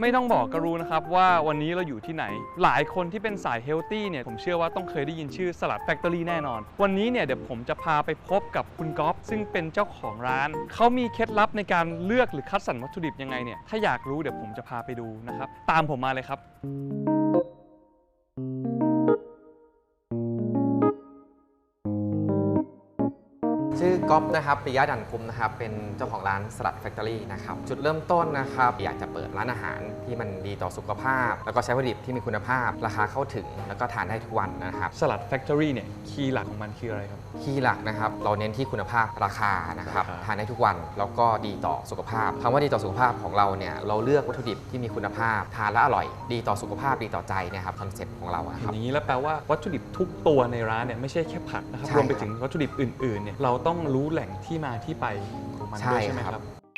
ไม่ต้องบอกก็รู้นะครับว่าวันนี้เราอยู่ที่ไหน หลายคนที่เป็นสายเฮลตี้เนี่ยผมเชื่อว่าต้องเคยได้ยินชื่อสลัดแฟคทอรี่แน่นอน วันนี้เนี่ยเดี๋ยวผมจะพาไปพบกับคุณก๊อฟซึ่งเป็นเจ้าของร้าน เขามีเคล็ดลับในการเลือกหรือคัดสรรวัตถุดิบยังไงเนี่ยถ้าอยากรู้เดี๋ยวผมจะพาไปดูนะครับ ตามผมมาเลยครับ ชื่อก๊อฟนะครับปิยะดันคุมนะครับ เป็นเจ้าของร้านสลัดแฟคทอรี่นะครับ จุดเริ่มต้นนะครับ อยากจะเปิดร้านอาหารที่มันดีต่อสุขภาพ แล้วก็ใช้วัตถุดิบที่มีคุณภาพ ราคาเข้าถึง แล้วก็ทานได้ทุกวันนะครับ สลัดแฟคทอรี่เนี่ย คีย์หลักของมันคืออะไรครับที่หลักนะครับ เราเน้นที่คุณภาพราคานะครับราคาทานได้ทุกวัน แล้วก็ดีต่อสุขภาพคำว่าดีต่อสุขภาพของเราเนี่ย เราเลือกวัตถุดิบที่มีคุณภาพ ทานแล้วอร่อย ดีต่อสุขภาพ ดีต่อใจเนะครับ คอนเซ็ปต์ของเราอะเห็คนรับอย่างนี้แล้วแปลว่าวัตถุดิบทุกตัวในร้านเนี่ยไม่ใช่แค่ผักนะครับใช่รวมไปถึงวัตถุดิบอื่นๆเนี่ยเราต้องรู้แหล่งที่มาที่ไปของมันด้วยใช่ใช่ไหมคครัรับบนอก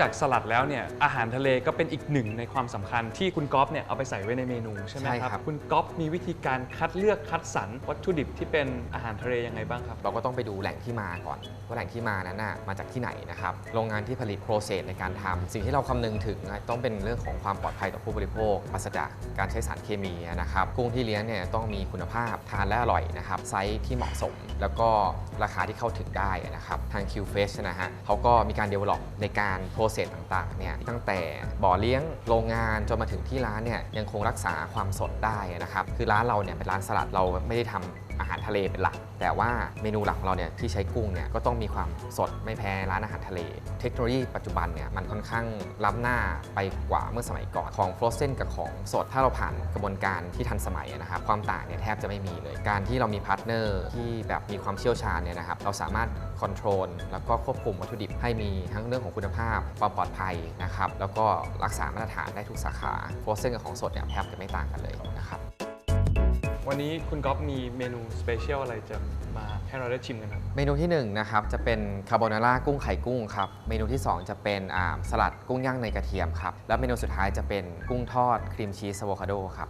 จากสลัดแล้วเนี่ยอาหารทะเลก็เป็นอีกหนึ่งในความสำคัญที่คุณก๊อฟเนี่ยเอาไปใส่ไว้ในเมนูใช่ไหมใช่ครับครับ คุณก๊อฟมีวิธีการคัดเลือกคัดสรรวัตถุดิบที่เป็นอาหารทะเลยังไงบ้างครับ เราก็ต้องไปดูแหล่งที่มาก่อน ว่าแหล่งที่มานั้นน่ะมาจากที่ไหนนะครับ โรงงานที่ผลิตโปรเซสในการทำสิ่งที่เราคำนึงถึงนะต้องเป็นเรื่องของความปลอดภัยต่อผู้บริโภคปราศจากการใช้สารเคมีนะครับกุ้งที่เลี้ยงเนี่ยต้องมีคุณภาพทานและอร่อยนะครับไซส์ที่เหมาะสม แล้วก็ราคาที่เข้าถึงได้นะครับทาง Q Fresh นะฮะเขาก็มีการ develop ในการโปรรเซสต่างๆเนี่ยตั้งแต่บ่อเลี้ยงโรงงานจนมาถึงที่ร้านเนี่ยยังคงรักษาความสดได้นะครับคือร้านเราเนี่ยเป็นร้านสลัดเราไม่ได้ทำอา ทะเลเป็นหลัก แต่ว่าเมนูหลักของเราเนี่ยที่ใช้กุ้งเนี่ยก็ต้องมีความสดไม่แพ้ร้านอาหารทะเล เทคโนโลยีปัจจุบันเนี่ยมันค่อนข้างล้ำหน้าไปกว่าเมื่อสมัยก่อนของฟรอสเซนกับของสดถ้าเราผ่านกระบวนการที่ทันสมัยนะครับความต่างเนี่ยแทบจะไม่มีเลย การที่เรามีพาร์ทเนอร์ที่แบบมีความเชี่ยวชาญเนี่ยนะครับเราสามารถคอนโทรลแล้วก็ควบคุมวัตถุดิบให้มีทั้งเรื่องของคุณภาพความปลอดภัยนะครับแล้วก็รักษามาตรฐานได้ทุกสาขาฟรอสเซนกับของสดเนี่ยแทบจะไม่ต่างกันเลยนะครับ วันนี้คุณก๊อฟมีเมนูสเปเชียลอะไรจะมาให้เราได้ชิมกันครับ เมนูที่1นะครับจะเป็นคาโบนาร่ากุ้งไข่กุ้งครับเมนูที่ 2 จะเป็นอ่าสลัดกุ้งย่างในกระเทียมครับแล้วเมนูสุดท้ายจะเป็นกุ้งทอดครีมชีสอะโวคาโดครับ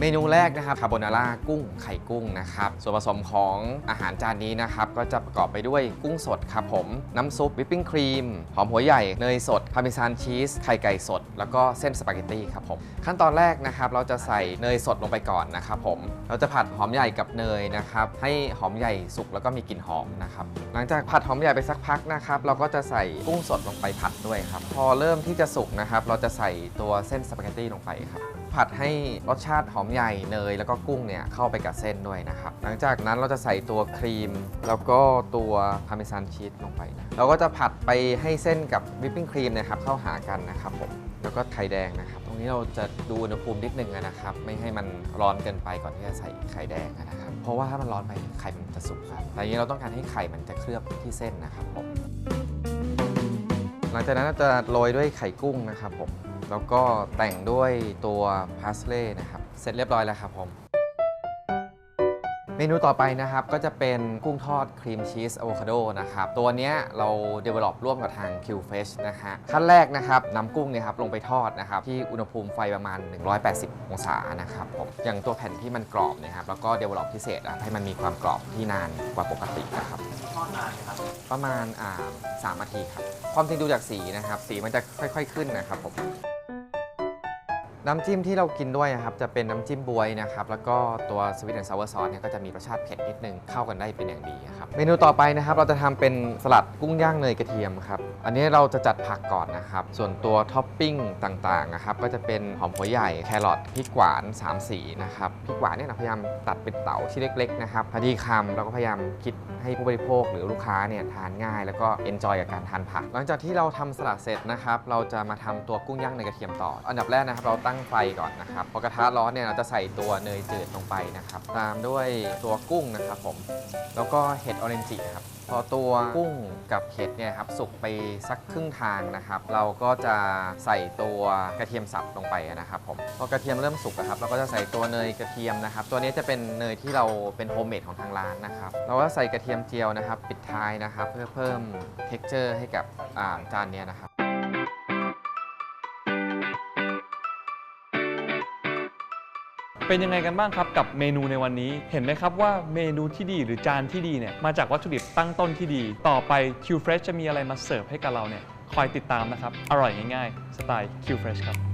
เมนูแรกนะครับคาโบนาร่ากุ้งไข่กุ้งนะครับ ส่วนผสมของอาหารจานนี้นะครับ ก็จะประกอบไปด้วยกุ้งสดครับผม น้ำซุปวิปปิ้งครีม หอมหัวใหญ่ เนยสดพาร์เมซานชีส ไข่ไก่สด แล้วก็เส้นสปาเกตตี้ครับผม ขั้นตอนแรกนะครับ เราจะใส่เนยสดลงไปก่อนนะครับผม เราจะผัดหอมใหญ่กับเนยนะครับ ให้หอมใหญ่สุกแล้วก็มีกลิ่นหอมนะครับ หลังจากผัดหอมใหญ่ไปสักพักนะครับ เราก็จะใส่กุ้งสดลงไปผัดด้วยครับ พอเริ่มที่จะสุกนะครับ เราจะใส่ตัวเส้นสปาเกตตี้ลงไปครับ ผัดให้รสชาติหอมใหญ่เนยแล้วก็กุ้งเนี่ยเข้าไปกับเส้นด้วยนะครับ หลังจากนั้นเราจะใส่ตัวครีม แล้วก็ตัวพาร์เมซานชีสลงไปนะเราก็จะผัดไปให้เส้นกับวิปปิ้งครีมนะครับเข้าหากันนะครับผมแล้วก็ไข่แดงนะครับ ตรงนี้เราจะดูอุณหภูมินิดนึงนะครับ ไม่ให้มันร้อนเกินไปก่อนที่จะใส่ไข่แดงนะครับ เพราะว่าถ้ามันร้อนไปไข่มันจะสุกครับแต่อันนี้เราต้องการให้ไข่มันจะเคลือบที่เส้นนะครับผมหลังจากนั้นเราจะโรยด้วยไข่กุ้งนะครับผมแล้วก็แต่งด้วยตัวพาสเล่นะครับ เสร็จเรียบร้อยแล้วครับผม เมนูต่อไปนะครับ ก็จะเป็นกุ้งทอดครีมชีสอะโวคาโดนะครับ ตัวเนี้ยเรา develop ร่วมกับทาง Q Fresh นะฮะขั้นแรกนะครับนำกุ้งเนี่ยครับลงไปทอดนะครับ ที่อุณหภูมิไฟประมาณ 180 องศานะครับผมอย่างตัวแผ่นที่มันกรอบนะครับ แล้วก็ develop พิเศษอะให้มันมีความกรอบที่นานกว่าปกตินะครับทอดนานครับประมาณอ่าสามนาทีครับความจริงดูจากสีนะครับ สีมันจะค่อย ๆ ขึ้นนะครับผม น้ำจิ้มที่เรากินด้วยนะครับจะเป็นน้ำจิ้มบวยนะครับแล้วก็ตัวสวีทแอนด์ซาวซอสเนี่ยก็จะมีรสชาติเผ็ดนิดนึงเข้ากันได้เป็นอย่างดีครับเมนูต่อไปนะครับเราจะทำเป็นสลัดกุ้งย่างเนยกระเทียมครับอันนี้เราจะจัดผักก่อนนะครับส่วนตัวท็อปปิ้งต่างๆนะครับก็จะเป็นหอมหัวใหญ่แครอทพริกหวาน 3 สีนะครับพริกหวานเนี่ยเราพยายามตัดเป็นเต๋าที่เล็กๆนะครับพอดีคำเราก็พยายามคิดให้ผู้บริโภคหรือลูกค้าเนี่ยทานง่าย แล้วก็เอนจอยกับการทานผัก หลังจากที่เราทำสลัดเสร็จนะครับเราจะมาทำตัวกุ้งย่างในกระเทียมต่อ อันดับแรกนะครับเราตั้ง้งไฟก่อนนะครับพอกระทะร้อนเนี่ยเราจะใส่ตัวเนยจืดลงไปนะครับ ตามด้วยตัวกุ้งนะครับผม แล้วก็เห็ดออเรนจิครับ พอตัวกุ้งกับเห็ดเนี่ยครับสุกไปสักครึ่งทางนะครับ เราก็จะใส่ตัวกระเทียมสับลงไปนะครับผม พอกระเทียมเริ่มสุกนะครับ เราก็จะใส่ตัวเนยกระเทียมนะครับ ตัวนี้จะเป็นเนยที่เราเป็นโฮมเมดของทางร้านนะครับ เราก็ใส่กระเทียมเจียวนะครับ ปิดท้ายนะครับ เพื่อเพิ่มเท็กเจอร์ให้กับจานนี้นะครับ เป็นยังไงกันบ้างครับกับเมนูในวันนี้ เห็นไหมครับว่าเมนูที่ดีหรือจานที่ดีเนี่ยมาจากวัตถุดิบตั้งต้นที่ดี ต่อไป Q Fresh จะมีอะไรมาเสิร์ฟให้กับเราเนี่ยคอยติดตามนะครับ อร่อยง่ายๆ สไตล์ Q Fresh ครับ